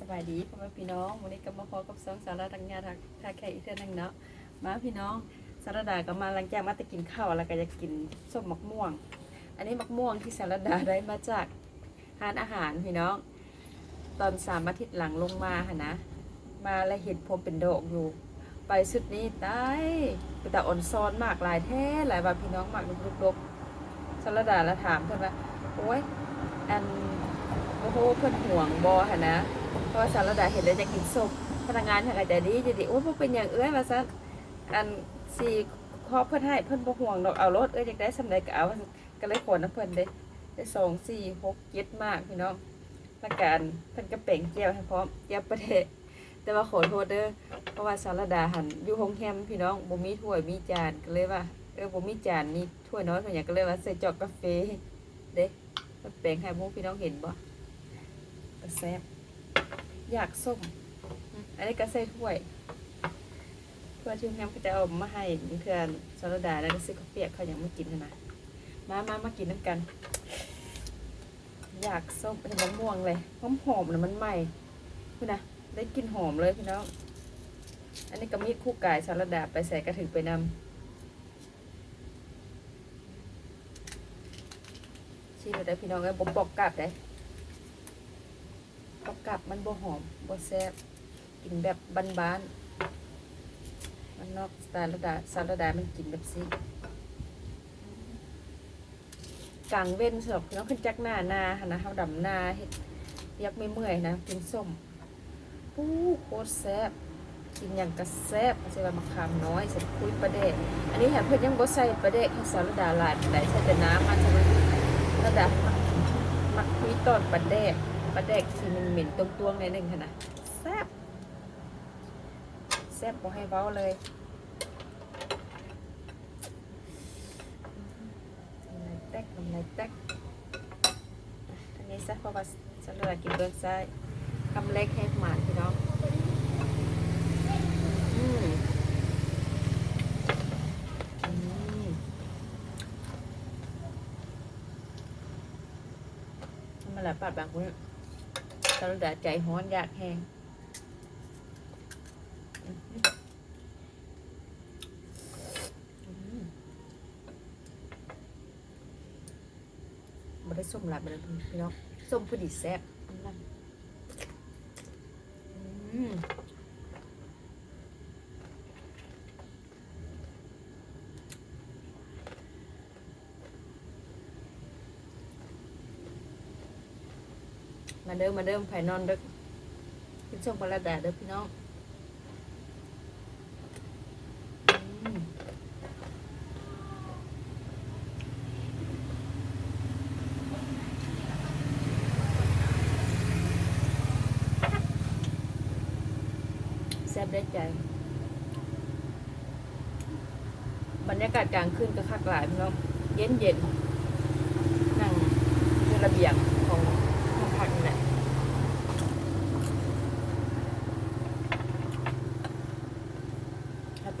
สบายดีพ่อแม่พี่น้องวันนี้ก็มาพอกับสองสาระดังงานทางทางแขกอีกเท่านึงเนาะมาพี่น้องสารดาก็มาหลังจากมาต่กินข้าวแล้วก็จะกินส้มมะม่วง อันนี้มะม่วงที่สารดาได้มาจากร้านอาหารพี่น้อง ตอนสามอาทิตย์หลังลงมาค่ะนะ มาแล้วเห็นผมเป็นโดกอยู่ไปสุดนี้ตายเป็นแต่อ่อนซ้อนมากหลายแท้หลายว่าพี่น้องมากลุกๆสารดาแล้วถามเพื่อนว่าโอ้ยอันโอ้โหเพิ่นห่วงบอค่ะนะ ราะว่าสารดาเห็นแล้วจะกินส้มพนักงานทางอาจจะดีจะดีโอ้ยบ่เป็นอย่างเอ้ยว่าซั่นอันสี่ขอเพิ่อนให้เพิ่อนบ่ห่วงดอกเอารถเอ้ยอยากได้สำใดก็เอาว่าก็เลยขนน้ำเพิ่อนเด้ได้สองสี่หกเจ็ดมากพี่น้องแล้วการเพิ่อนก็เป่งแก้วให้พร้อมแก้วประเทศแต่ว่าขอโทษเด้อเพราะว่าสารดาหันอยู่โรงแรมพี่น้องบ่มีถ้วยมีจานก็เลยว่าเออบ่มีจานมีถ้วยน้อยเพิ่นอยากก็เลยว่าใส่จอกกาแฟเด้เพิ่นแป่งให้พวกพี่น้องเห็นบ่กระแซบ อยากส้ม อันนี้ก็ใส่ถ้วยถ้วยที่แฮมก็จะเอามาให้เพื่อนสารดาแล้วก็ซื้อข้าวเปียกเขาอย่างมากินนะมามามากินน้ำกัน อยากส้มเป็นมะม่วงเลยหอมหอมนะมันใหม่พี่นะได้กินหอมเลยพี่น้อง อันนี้ก็มีคู่กายสารดาไปใส่กระถือไปนำชี้ได้พี่น้องไอ้ผมบอกกลับได้ กับกับมันบ่หอมบ่แซ่บกินแบบบ้านๆมันนอกสไตล์ระดาซาลดามันกินแบบซีกลางเว้นสำหรับน้องขึ้นจักหน้านาหนนะเฮาดำนาเฮ็ดยักไม่เมื่อยนะกินส้มปู้โคตรแซ่บกินอย่างกระแซ่บใส่ใบมะขามน้อยใส่คุยปลาเดกอันนี้แถมเพิ่อนยังบ่ใส่ปลาเดกให้สาลดาหลายปานใส่แต่น้ำมันใช่ไหมระดามักคุยตอนปลาเดกป ลาแดกที่มันเหม็นตวงๆในหนึ่งค่ะนะแซ่บแซ่บบ่ให้เว้าเลยทำลายแตกทำลายแตกอันนี้ซะเพราะว่าฉันเลยกินเบื้องซ้คำเล็กให้หมานพี่น้องอืมอืมทำมาหลายปาดบางคนสารดาใจห้อนอยากแห้งไม่ได้ส้มหลับเลยพี่น้องส้มพอดีแซ่บนั่นอืม มาเดิมมาเดิมไผ่นอนเด้อกินส้มปลาแดดเด้อพี่น้องแซ่บได้ใจบรรยากาศกลางคืนก็คักหลายพี่น้องเย็นเย็นๆนั่งอยู่ระเบียงของห้องพักนี่แหละ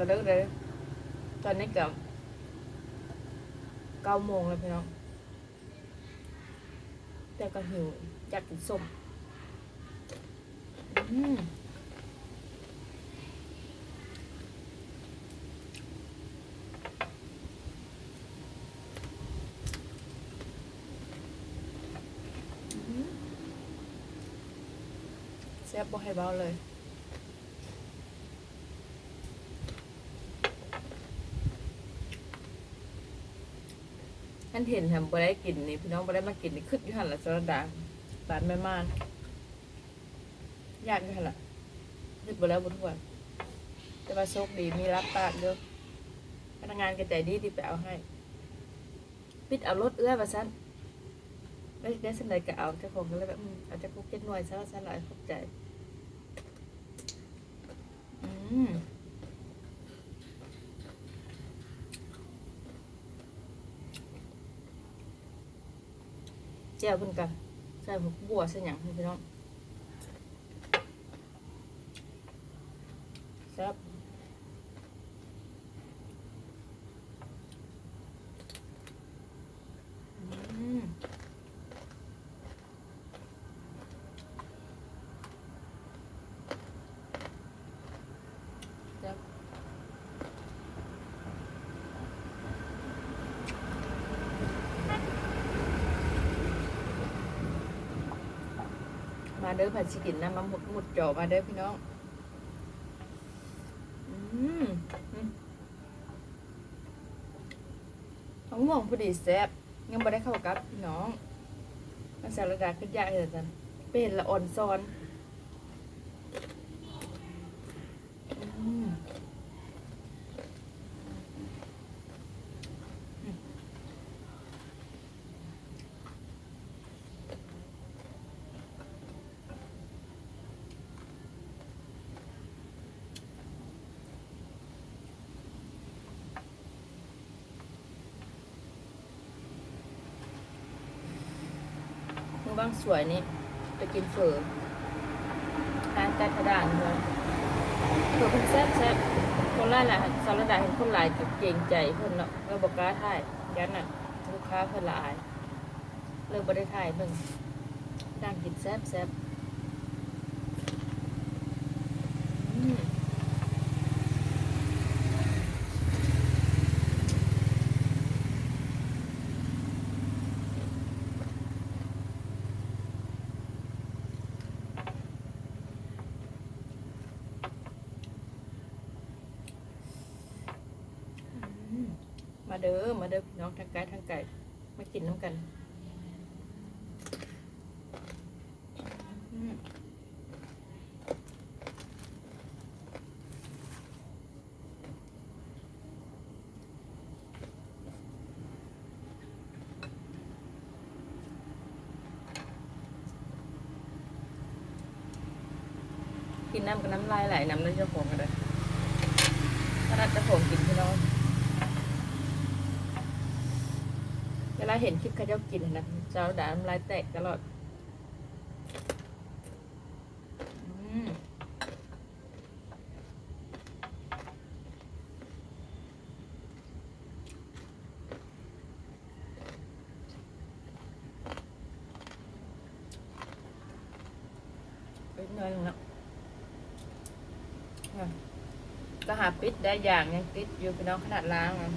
ถ้าจะเลิกเลย ตอนนี้เกับเก้าโมงแล้วพี่น้อง แต่ก็หิวอยากกินส้มอืมแซ่บบ่ให้เบาเลย ท่านเห็นทำบ่ได้กินนี่พี่น้องบ่ได้มากินนี่คึกอยู่หันละสรดาบานแม่มานยากอยู่หันละนึกบ่แล้วบ่ทุกวันแต่ว่าโชคดีมีรับปากเด้อพนักงานก็ใจดีที่ไปเอาให้ ปิดเอารถเอื้อว่าซั่นได้ได้สำใดก็เอาเจ้าของก็เลยแบบเอาจะคุกเจ็ดหน่วยซะว่าซั่นหลายขอบใจ อืม เจียวเพิ่นกันใส่ผักบัวใส่หยังพี่น้องแซ่บอืม มาเด้อผัดชิกินนะมาหมดหมดจ่อมาเด้อพี่น้องอืมอืมมะม่วงพอดีแซ่บยังไม่ได้เข้ากับพี่น้องมันสารดาขึ้นยากเลยจันเป็นละอ่อนซอนอืมมือบา งสวยนี่ไปกินเฝอร้านกาทดานเลยเฝอคุณแซ่บแซ่บคนไล่แหละสารดาเห็นคนหลายก็เกรงใจเพิ่นเนาะเราบอกกล้าถ่ายยันน่ะลูกค้าเพิ่นหลายเลิกบ่ได้ถ่ายเพิ่นดังกินแซ่บแซ่บอืม อื มาเด้อ มาเด้อพี่น้องทางไก่ทางไก่มากินน้ำกันกินน้ำกับน้ำลายไหลน้ำน้ำเจ้าของกันเลยถ้าเจ้าของกินพี่น้อง เว ลาเห็นคลิปเขาเจ้ากินนะเจ้าด่าน้ำลายแตกตลอดอืมเป็นเงินแล้วอะก็หาปิดได้อย่างยังติดอยู่พี่น้องขนาดล้างอะ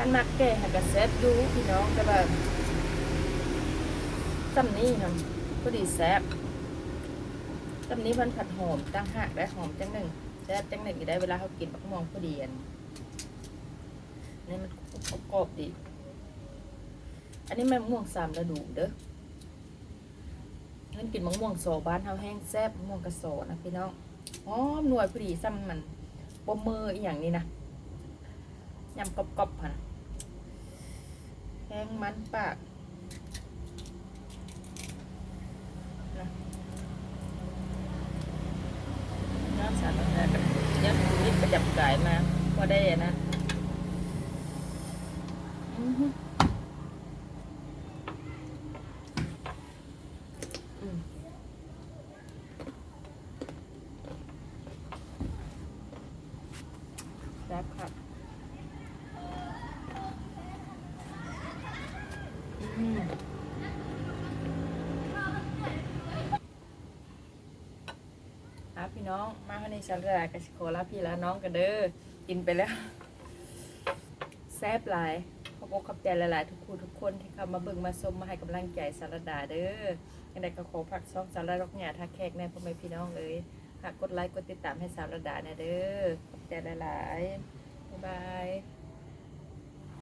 ขันมักแก่หักกระแซบดูพี่น้องแต่แบบซ้ำนี้นะพอดีแซบซ้ำนี้มันผัดหอมตั้งหักได้หอมจังหนึ่งแซบจังหนึ่งได้เวลาเขากินบักม่วงพอดีอันนี่มันกรอบดี อันนี้แม่ม่วงสามฤดูเด้อนั่นกินมะม่วงโซบ้านเฮาแห้งแซบมะม่วงกระโซนะพี่น้องหอมหน่วยพอดีซ้ำมันปมมืออีอย่างนี้นะยำกรอบๆค่ะนะ แห้งมันปากนะน้ำสารพัดยัดนิดประจับกายมาพอได้อะนะอือหืออืมแซ่บครับ อืมอะพี่น้อง มาในสลัดกับชิโคลาพี่แล้วน้องกันเด้อกินไปแล้ว แซ่บหลายขอบอกขอบใจหลายๆทุกคู่ทุกคนที่เข้ามาเบิ่งมาชมมาให้กำลังใจสารดาเด้อยังไงก็ขอผักซองสารดอกหยาทักแขกแนพ่อแม่พี่น้องเลยหากกดไลค์กดติดตามให้สารดาเนี่ยเด้อขอบใจหลายๆบ๊ายบาย